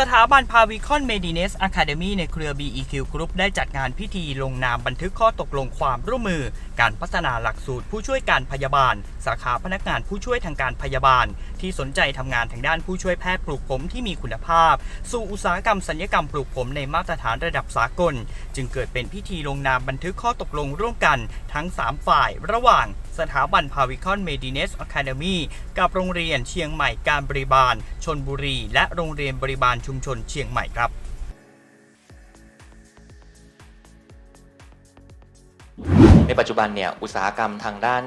สถาบันพาวิคอนเมดิเนสอะคาเดมีในเครือ BEQ Group ได้จัดงานพิธีลงนามบันทึกข้อตกลงความร่วมมือ การพัฒนาหลักสูตรผู้ช่วยการพยาบาล สาขาพนักงานผู้ช่วยทางการพยาบาล ที่สนใจทำงานทางด้านผู้ช่วยแพทย์ปลูกผมที่มีคุณภาพ สู่อุตสาหกรรมสัญญกรรมปลูกผมในมาตรฐานระดับสากล จึงเกิดเป็นพิธีลงนามบันทึกข้อตกลงร่วมกันทั้ง 3 ฝ่าย ระหว่าง สถาบันพาวิคอนเมดิเนสอะคาเดมีกับโรงเรียนเชียงใหม่การบริบาลชนบุรี และโรงเรียนบริบาลชุมชนเชียงใหม่ครับในปัจจุบันเนี่ยอุตสาหกรรมทางด้าน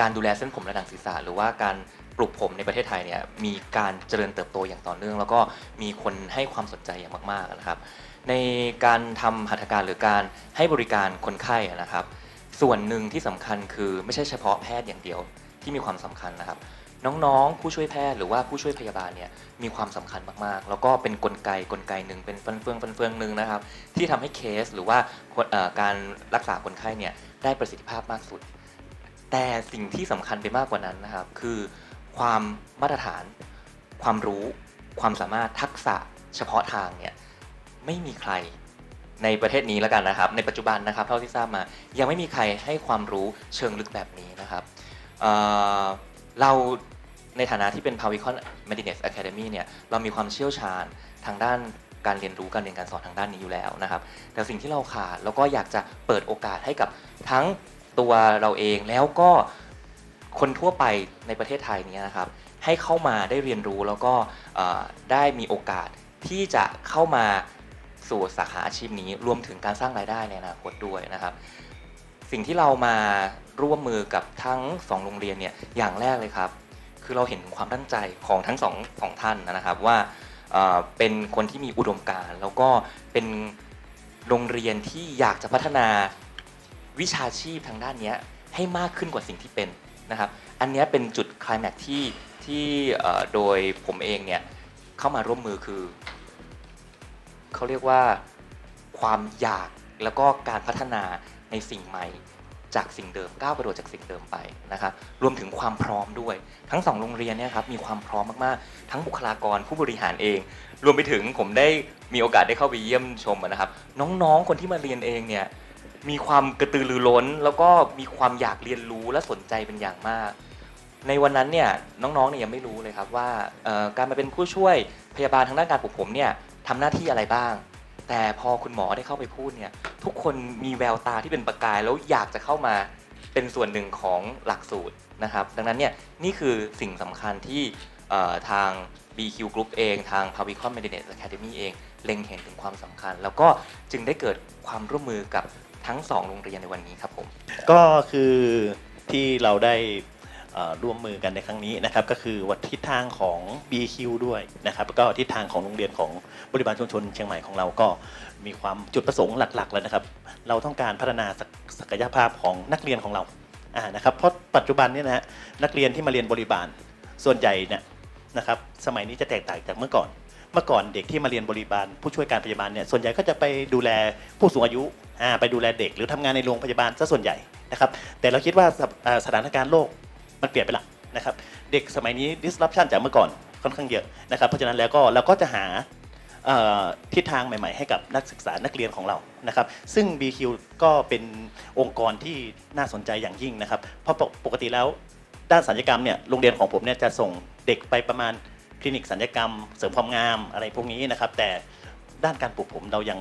การดูแลเส้นผมและหนังศีรษะหรือว่าการปลูกผมในประเทศไทยเนี่ยมีการเจริญเติบโตอย่างต่อเนื่อง แล้วก็มีคนให้ความสนใจอย่างมากๆนะครับ ในการทำหัตถการหรือการให้บริการคนไข้นะครับ ส่วนหนึ่งที่สำคัญคือไม่ใช่เฉพาะแพทย์อย่างเดียวที่มีความสำคัญนะครับ น้องๆ ผู้ช่วยแพทย์หรือว่าผู้ช่วยพยาบาลเนี่ยมีความสำคัญมากๆ แล้วก็เป็นกลไกกลไกหนึ่งเป็นฟันเฟืองฟันเฟืองหนึ่งนะครับ ที่ทำให้เคสหรือว่าการรักษาคนไข้เนี่ยได้ประสิทธิภาพมากสุด แต่สิ่งที่สำคัญไปมากกว่านั้นนะครับ คือความมาตรฐาน ความรู้ ความสามารถทักษะเฉพาะทางเนี่ยไม่มีใคร ในประเทศนี้แล้วกันนะครับ ในปัจจุบันนะครับ เท่าที่ทราบมา ยังไม่มีใครให้ความรู้เชิงลึกแบบนี้นะครับเเราในฐานะที่เป็น Pavicon Medicines Academy เนี่ยเรามีความเชี่ยวชาญทางด้านการเรียนรู้การเรียนการสอนทางด้านนี้อยู่แล้วนะครับ แต่สิ่งที่เราขาดแล้วก็อยากจะเปิดโอกาสให้กับทั้งตัวเราเองแล้วก็คนทั่วไปในประเทศไทยนี้นะครับ ให้เข้ามาได้เรียนรู้แล้วก็ได้มีโอกาสที่จะเข้ามา สู่สาขาอาชีพนี้รวมถึงการสร้างรายได้ในอนาคตด้วยนะครับ สิ่งที่เรามาร่วมมือกับทั้งสองโรงเรียนเนี่ยอย่างแรกเลยครับ คือเราเห็นความตั้งใจของทั้งสองสองท่านนะครับว่าเป็นคนที่มีอุดมการณ์แล้วก็เป็นโรงเรียนที่อยากจะพัฒนาวิชาชีพทางด้านนี้ให้มากขึ้นกว่าสิ่งที่เป็นนะครับ อันนี้เป็นจุดคลายแม็กที่ที่โดยผมเองเนี่ยเข้ามาร่วมมือคือ เขาเรียกว่าความอยากแล้วก็การพัฒนาในสิ่งใหม่จากสิ่งเดิมก้าวกระโดดจากสิ่งเดิมไปนะครับรวมถึงความพร้อมด้วย ทั้งสองโรงเรียนเนี่ยครับมีความพร้อมมากๆ ทั้งบุคลากรผู้บริหารเอง รวมไปถึงผมได้มีโอกาสได้เข้าไปเยี่ยมชมนะครับ น้องๆคนที่มาเรียนเองเนี่ยมีความกระตือรือร้น แล้วก็มีความอยากเรียนรู้และสนใจเป็นอย่างมาก ในวันนั้นเนี่ยน้องๆเนี่ยยังไม่รู้เลยครับว่าการมาเป็นผู้ช่วยพยาบาลทางด้านการปลูกผมเนี่ย ทำหน้าที่อะไรบ้าง แต่พอคุณหมอได้เข้าไปพูดเนี่ยทุกคนมีแววตาที่เป็นประกายแล้วอยากจะเข้ามาเป็นส่วนหนึ่งของหลักสูตรนะครับ ดังนั้นเนี่ยนี่คือสิ่งสำคัญที่ทาง BQ Group เอง ทาง Pavicon Medicine Academy เอง เล็งเห็นถึงความสำคัญ แล้วก็จึงได้เกิดความร่วมมือกับทั้งสองโรงเรียนในวันนี้ครับผม ก็คือที่เราได้ ร่วมมือกันในครั้งนี้นะครับก็คือวัดทิศทางของ BQ ด้วยนะครับก็ทิศทางของโรงเรียนของบริบาลชุมชนเชียงใหม่ของเราก็มีความจุดประสงค์หลักๆแล้วนะครับ เราต้องการพัฒนาศักศักยภาพของนักเรียนของเราอ่านะครับเพราะปัจจุบันเนี่ยนะฮะนักเรียนที่มาเรียนบริบาลส่วนใหญ่เนี่ยนะครับสมัยนี้จะแตกต่างจากเมื่อก่อน เมื่อก่อนเด็กที่มาเรียนบริบาล ผู้ช่วยการพยาบาลเนี่ยส่วนใหญ่ก็จะไปดูแลผู้สูงอายุอ่าไปดูแลเด็ก หรือทำงานในโรงพยาบาลซะส่วนใหญ่นะครับแต่เราคิดว่าสถานการณ์โลก มันเปลี่ยนไปละนะครับเด็กสมัยนี้ disruption จากเมื่อก่อนค่อนข้างเยอะนะครับเพราะฉะนั้นแล้วก็เราก็จะหาทิศทางใหม่ๆ ให้กับนักศึกษานักเรียนของเรานะครับซึ่ง BQ ก็เป็นองค์กรที่น่าสนใจอย่างยิ่งนะครับเพราะปกปกติแล้วด้านสัญญกรรมเนี่ยโรงเรียนของผมเนี่ยจะส่งเด็กไปประมาณคลินิกสัญญกรรม เสริมความงามอะไรพวกนี้นะครับแต่ด้านการปลูกผมเรายัง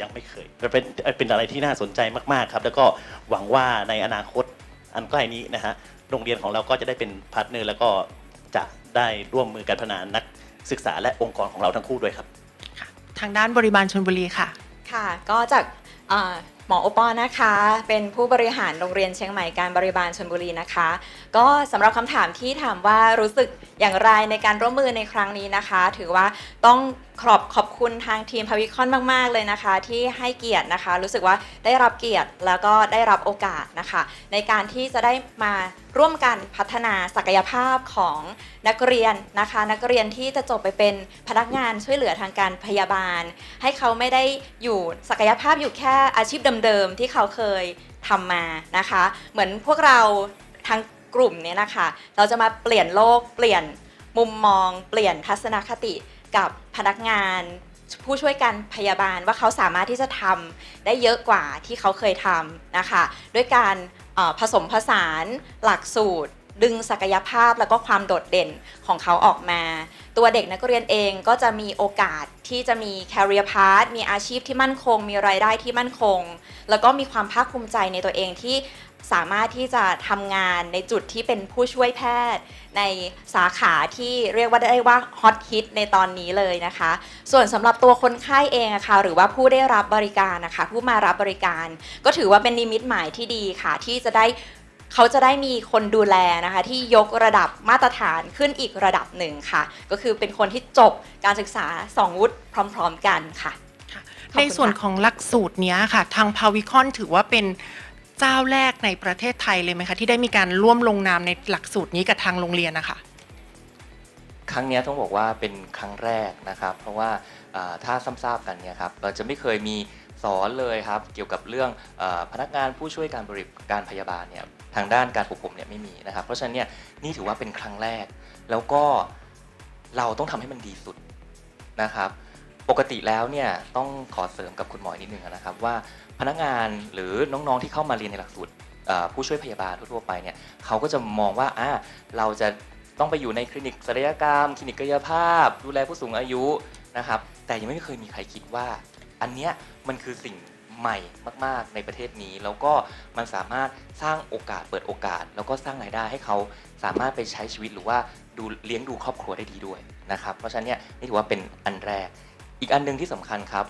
ยังไม่เคยเป็นเป็นอะไรที่น่าสนใจมากๆครับแล้วก็หวังว่าในอนาคต อันใกล้นี้นะฮะโรงเรียนของเราก็จะได้เป็นพาร์ทเนอร์แล้วก็จะได้ร่วมมือกันพัฒนานักศึกษาและองค์กรของเราทั้งคู่ด้วยครับ ทางด้านบริบาลชนบุรีค่ะ ค่ะก็จากเอ่อหมอโอปอนะคะ เป็นผู้บริหารโรงเรียนเชียงใหม่การบริบาลชนบุรีนะคะ ก็สำหรับคำถามที่ถามว่ารู้สึกอย่างไรในการร่วมมือในครั้งนี้นะคะ ถือว่าต้องขอบขอบคุณทางทีมพาวิคอนมากๆเลยนะคะ ที่ให้เกียรตินะคะ รู้สึกว่าได้รับเกียรติแล้วก็ได้รับโอกาสนะคะ ในการที่จะได้มาร่วมกันพัฒนาศักยภาพของนักเรียนนะคะ นักเรียนที่จะจบไปเป็นพนักงานช่วยเหลือทางการพยาบาล ให้เขาไม่ได้อยู่ศักยภาพอยู่แค่อาชีพเดิมๆที่เขาเคยทำมานะคะ เหมือนพวกเราทั้งกลุ่มเนี้ยนะคะ เราจะมาเปลี่ยนโลกเปลี่ยนมุมมอง เปลี่ยนทัศนคติ กับพนักงาน ผู้ช่วยการพยาบาลว่าเขาสามารถที่จะทำได้เยอะกว่าที่เขาเคยทำนะคะ ด้วยการผสมผสานหลักสูตร ดึงศักยภาพแล้วก็ความโดดเด่นของเขาออกมา ตัวเด็กนักเรียนเองก็จะมีโอกาสที่จะมี career path มีอาชีพที่มั่นคง มีรายได้ที่มั่นคง แล้วก็มีความภาคภูมิใจในตัวเองที่ สามารถที่จะทำงานในจุดที่เป็นผู้ช่วยแพทย์ ในสาขาที่เรียกว่าได้ว่าฮอตฮิตในตอนนี้เลยนะคะ ส่วนสำหรับตัวคนไข้เองอะค่ะหรือว่าผู้ได้รับบริการนะคะ ผู้มารับบริการ ก็ถือว่าเป็นนิมิตหมายที่ดีค่ะ ที่จะได้เขาจะได้มีคนดูแลนะคะ ที่ยกระดับมาตรฐานขึ้นอีกระดับหนึ่งค่ะ ก็คือเป็นคนที่จบการศึกษาสองวุฒิพร้อม ๆ กันค่ะค่ะขอบคุณค่ะในส่วนของหลักสูตรเนี้ยค่ะ ทางพาวิคอนถือว่าเป็น เจ้าแรกในประเทศไทยเลยไหมคะ ที่ได้มีการร่วมลงนามในหลักสูตรนี้กับทางโรงเรียนนะคะ ครั้งเนี้ยต้องบอกว่าเป็นครั้งแรกนะครับ เพราะว่าอ่าถ้าซ้ำซากกันเนี่ยครับเราจะไม่เคยมีสอนเลยครับ เกี่ยวกับเรื่องอพนักงานผู้ช่วยการบริการพยาบาลเนี่ยทางด้านการปกผมเนี่ยไม่มีนะครับ เพราะฉะนั้นเนี่ยนี่ถือว่าเป็นครั้งแรก แล้วก็เราต้องทำให้มันดีสุดนะครับ ปกติแล้วเนี่ยต้องขอเสริมกับคุณหมอนิดนึงนะครับว่า พนักงานหรือน้องๆที่เข้ามาเรียนในหลักสูตรผู้ช่วยพยาบาลทั่วๆไปเนี่ยเขาก็จะมองว่าอ่าเราจะต้องไปอยู่ในคลินิกศัลยกรรม คลินิกกายภาพ ดูแลผู้สูงอายุนะครับ แต่ยังไม่เคยมีใครคิดว่า อันเนี้ยมันคือสิ่งใหม่มาก ๆ ในประเทศนี้ แล้วก็มันสามารถสร้างโอกาสเปิดโอกาส แล้วก็สร้างรายได้ให้เขาสามารถไปใช้ชีวิตหรือว่าดูเลี้ยงดูครอบครัวได้ดีด้วยนะครับ เพราะฉะนั้นเนี่ยนี่ถือว่าเป็นอันแรก อีกอันหนึงที่สำคัญครับ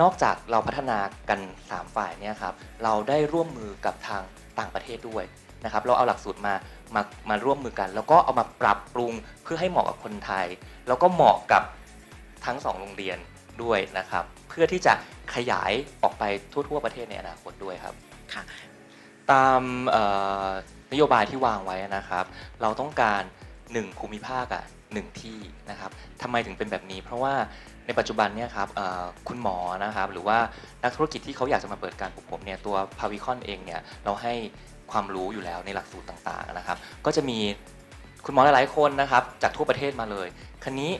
นอกจากเราพัฒนากัน 3 ฝ่ายเนี่ยครับเราได้ร่วมมือกับทางต่างประเทศด้วยนะครับเราเอาหลักสูตรมามามาร่วมมือกัน แล้วก็เอามาปรับปรุงเพื่อให้เหมาะกับคนไทย แล้วก็เหมาะกับทั้งสองโรงเรียนด้วยนะครับ เพื่อที่จะขยายออกไปทั่ว ๆ ประเทศในอนาคตด้วยครับค่ะตามเอ่อนโยบายที่วางไว้นะครับ เราต้องการ 1 ภูมิภาคอะหนึ่งที่นะครับทำไมถึงเป็นแบบนี้ เพราะว่า ในปัจจุบันเนี่ยครับคุณหมอนะครับหรือว่านักธุรกิจที่เขาอยากจะมาเปิดการปลูกผมเนี่ยตัวพาวิคอนเองเนี่ยเราให้ความรู้อยู่แล้วในหลักสูตรต่างๆนะครับ ก็จะมีคุณหมอหลายๆคนนะครับจากทั่วประเทศมาเลย คันนี้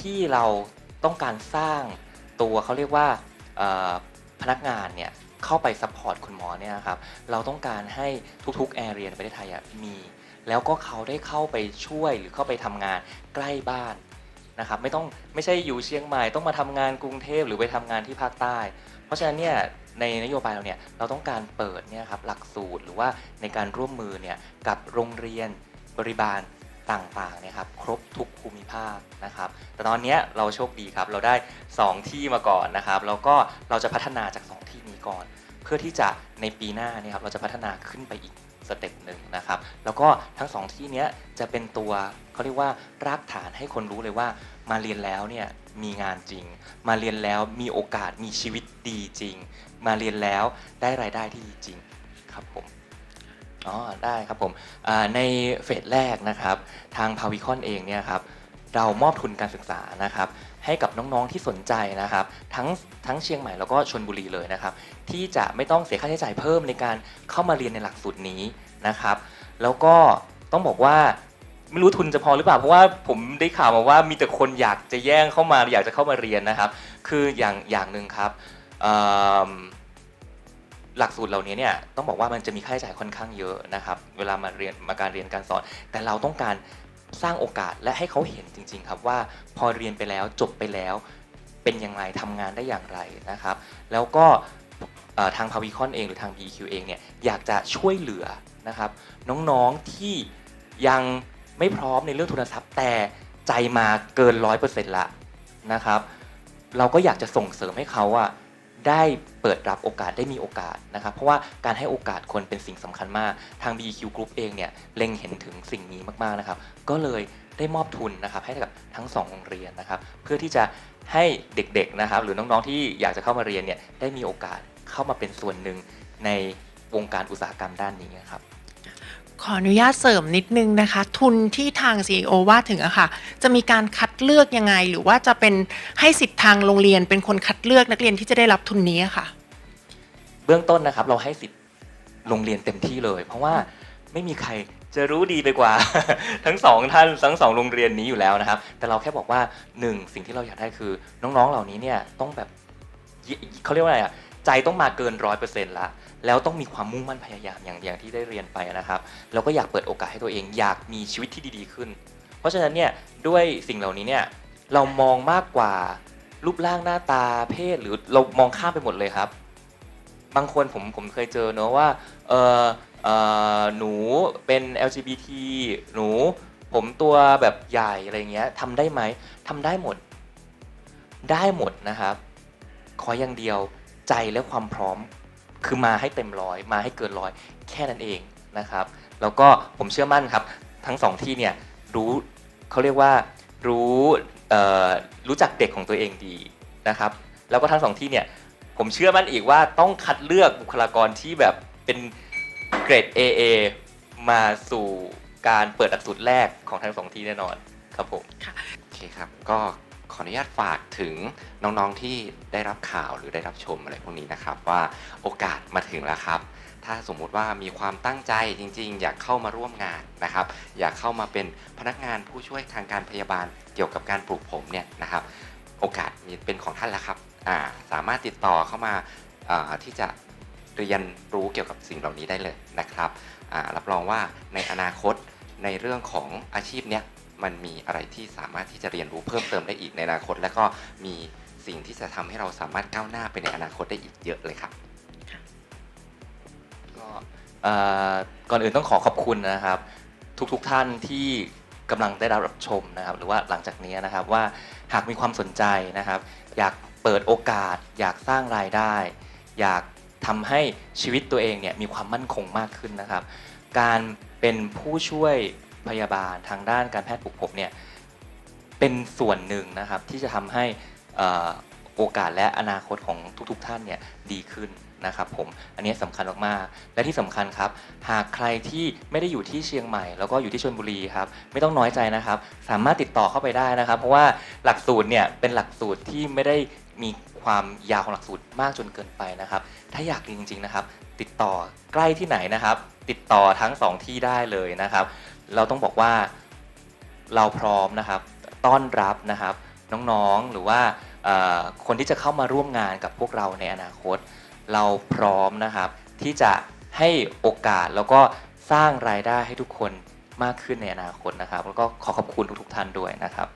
ที่เราต้องการสร้างตัวเขาเรียกว่าพนักงานเนี่ยเข้าไปซัพพอร์ตคุณหมอเนี่ยนะครับเราต้องการให้ทุกๆแอเรียในประเทศไทยมี แล้วก็เขาได้เข้าไปช่วยหรือเข้าไปทำงานใกล้บ้าน นะครับไม่ต้องไม่ใช่อยู่เชียงใหม่ต้องมาทำงานกรุงเทพหรือไปทำงานที่ภาคใต้ เพราะฉะนั้นเนี่ยในนโยบายเราเนี่ยเราต้องการเปิดเนี่ยครับหลักสูตรหรือว่าในการร่วมมือเนี่ยกับโรงเรียนบริบาลต่างๆเนี่ยครับครบทุกภูมิภาคนะครับ แต่ตอนเนี้ยเราโชคดีครับเราได้ 2 ที่มาก่อนนะครับแล้วก็เราจะพัฒนาจาก 2 ที่นี้ก่อน เพื่อที่จะในปีหน้าเนี่ยครับเราจะพัฒนาขึ้นไปอีกสเต็ปหนึ่งนะครับ แล้วก็ทั้งสองที่เนี้ยจะเป็นตัวเขาเรียกว่ารากฐานให้คนรู้เลยว่า มาเรียนแล้วเนี่ยมีงานจริง มาเรียนแล้วมีโอกาสมีชีวิตดีจริง มาเรียนแล้วได้รายได้ที่ดีจริงครับผมอ๋อได้ครับผมในเฟสแรกนะครับ ทางพาวิคอนเองเนี่ยครับเรามอบทุนการศึกษานะครับ ให้กับน้องๆที่สนใจนะครับ ทั้งทั้งเชียงใหม่แล้วก็ชนบุรีเลยนะครับ ที่จะไม่ต้องเสียค่าใช้จ่ายเพิ่มในการเข้ามาเรียนในหลักสูตรนี้นะครับ แล้วก็ต้องบอกว่าไม่รู้ทุนจะพอหรือเปล่าเพราะว่าผมได้ข่าวมาว่ามีแต่คนอยากจะแย่งเข้ามาอยากจะเข้ามาเรียนนะครับ คืออย่างอย่างหนึ่งครับหลักสูตรเหล่านี้เนี่ยต้องบอกว่ามันจะมีค่าใช้จ่ายค่อนข้างเยอะนะครับ เวลามาเรียนมาการเรียนการสอน แต่เราต้องการ สร้างโอกาสและให้เขาเห็นจริง ๆ ครับว่าพอเรียนไปแล้วจบไปแล้วเป็นอย่างไรทำงานได้อย่างไรนะครับ แล้วก็ทางพาวิคอนเองหรือทาง BQ เองเนี่ยอยากจะช่วยเหลือนะครับ น้องๆที่ยังไม่พร้อมในเรื่องทุนทรัพย์ แต่ใจมาเกินร้อยเปอร์เซ็นต์ละนะครับ เราก็อยากจะส่งเสริมให้เขาอะ ได้เปิดรับโอกาสได้มีโอกาสนะครับ เพราะว่าการให้โอกาสคนเป็นสิ่งสำคัญมาก ทาง BQ Group เองเนี่ยเล็งเห็นถึงสิ่งนี้มากๆนะครับ ก็เลยได้มอบทุนนะครับให้กับทั้งสองโรงเรียนนะครับ เพื่อที่จะให้เด็กๆนะครับ หรือน้องๆที่อยากจะเข้ามาเรียนเนี่ยได้มีโอกาสเข้ามาเป็นส่วนหนึ่งในวงการอุตสาหกรรมด้านนี้นครับ ขออนุญาตเสริมนิดนึงนะคะ ทุนที่ทาง CEO ว่าถึงอะค่ะ จะมีการคัดเลือกยังไง หรือว่าจะเป็นให้สิทธิ์ทางโรงเรียน เป็นคนคัดเลือกนักเรียนที่จะได้รับทุนนี้อะค่ะ เบื้องต้นนะครับ เราให้สิทธิ์โรงเรียนเต็มที่เลย เพราะว่าไม่มีใครจะรู้ดีไปกว่า ทั้งสองท่านทั้งสองโรงเรียนนี้อยู่แล้วนะครับ แต่เราแค่บอกว่าหนึ่งสิ่งที่เราอยากได้คือ น้องๆเหล่านี้เนี่ยต้องแบบเขาเรียกว่าอะไรอะใจต้องมาเกินร้อยเปอร์เซ็นต์ละ แล้วต้องมีความมุ่งมั่นพยายามอย่างอย่างที่ได้เรียนไปนะครับ แล้วก็อยากเปิดโอกาสให้ตัวเอง อยากมีชีวิตที่ดีๆขึ้น เพราะฉะนั้นเนี่ยด้วยสิ่งเหล่านี้เนี่ยเรามองมากกว่ารูปร่างหน้าตาเพศหรือเรามองข้ามไปหมดเลยครับ บางคนผมผมเคยเจอเนอะว่าเออเออหนูเป็น LGBT หนู ผมตัวแบบใหญ่อะไรเงี้ยทำได้ไหมทำได้หมด ได้หมดนะครับ ขออย่างเดียวใจและความพร้อม คือมาให้เต็มร้อยมาให้เกินร้อยแค่นั้นเองนะครับแล้วก็ผมเชื่อมั่นครับทั้งสองที่เนี่ยรู้เขาเรียกว่ารู้เอ่อรู้จักเด็กของตัวเองดีนะครับแล้วก็ทั้งสองที่เนี่ยผมเชื่อมั่นอีกว่าต้องคัดเลือกบุคลากรที่แบบเป็นเกรด AA มาสู่การเปิดหลักสูตรแรกของทั้งสองที่แน่นอนครับผมโอเคครับก็ ขออนุญาตฝากถึงน้องๆที่ได้รับข่าวหรือได้รับชมอะไรพวกนี้นะครับ ว่าโอกาสมาถึงแล้วครับ ถ้าสมมุติว่ามีความตั้งใจจริง ๆ อยากเข้ามาร่วมงานนะครับ อยากเข้ามาเป็นพนักงานผู้ช่วยทางการพยาบาลเกี่ยวกับการปลูกผมเนี่ยนะครับ โอกาสมีเป็นของท่านแล้วครับาสามารถติดต่อเข้ามาาที่จะเรียนรู้เกี่ยวกับสิ่งเหล่านี้ได้เลยนะครับรับรองว่าในอนาคตในเรื่องของอาชีพเนี้ย มันมีอะไรที่สามารถที่จะเรียนรู้เพิ่มเติมได้อีกในอนาคต แล้วก็มีสิ่งที่จะทำให้เราสามารถก้าวหน้าไปในอนาคตได้อีกเยอะเลยครับก็เอ่อก่อนอื่นต้องขอขอบคุณนะครับ ทุกๆทท่านที่กำลังได้รับชมนะครับ หรือว่าหลังจากนี้นะครับว่าหากมีความสนใจนะครับ อยากเปิดโอกาส อยากสร้างรายได้ อยากทำให้ชีวิตตัวเองเนี่ยมีความมั่นคงมากขึ้นนะครับ การเป็นผู้ช่วย พยาบาลทางด้านการแพทย์ปลุกผมเนี่ยเป็นส่วนหนึ่งนะครับที่จะทำให้โอกาสและอนาคตของทุกๆท่านเนี่ยดีขึ้นนะครับผมอันนี้สำคัญมากๆและที่สำคัญครับ หากใครที่ไม่ได้อยู่ที่เชียงใหม่ แล้วก็อยู่ที่ชลบุรีครับไม่ต้องน้อยใจนะครับ สามารถติดต่อเข้าไปได้นะครับ เพราะว่าหลักสูตรเนี่ยเป็นหลักสูตรที่ไม่ได้มีความยาวของหลักสูตรมากจนเกินไปนะครับ ถ้าอยากเรียนจริง ๆนะครับ ติดต่อใกล้ที่ไหนนะครับ ติดต่อทั้งสองที่ได้เลยนะครับ เราต้องบอกว่าเราพร้อมนะครับ ต้อนรับนะครับน้องๆหรือว่าคนที่จะเข้ามาร่วมงานกับพวกเราในอนาคต เราพร้อมนะครับ ที่จะให้โอกาสแล้วก็สร้างรายได้ให้ทุกคนมากขึ้นในอนาคตนะครับ แล้วก็ขอขอบคุณทุกๆท่านด้วยนะครับ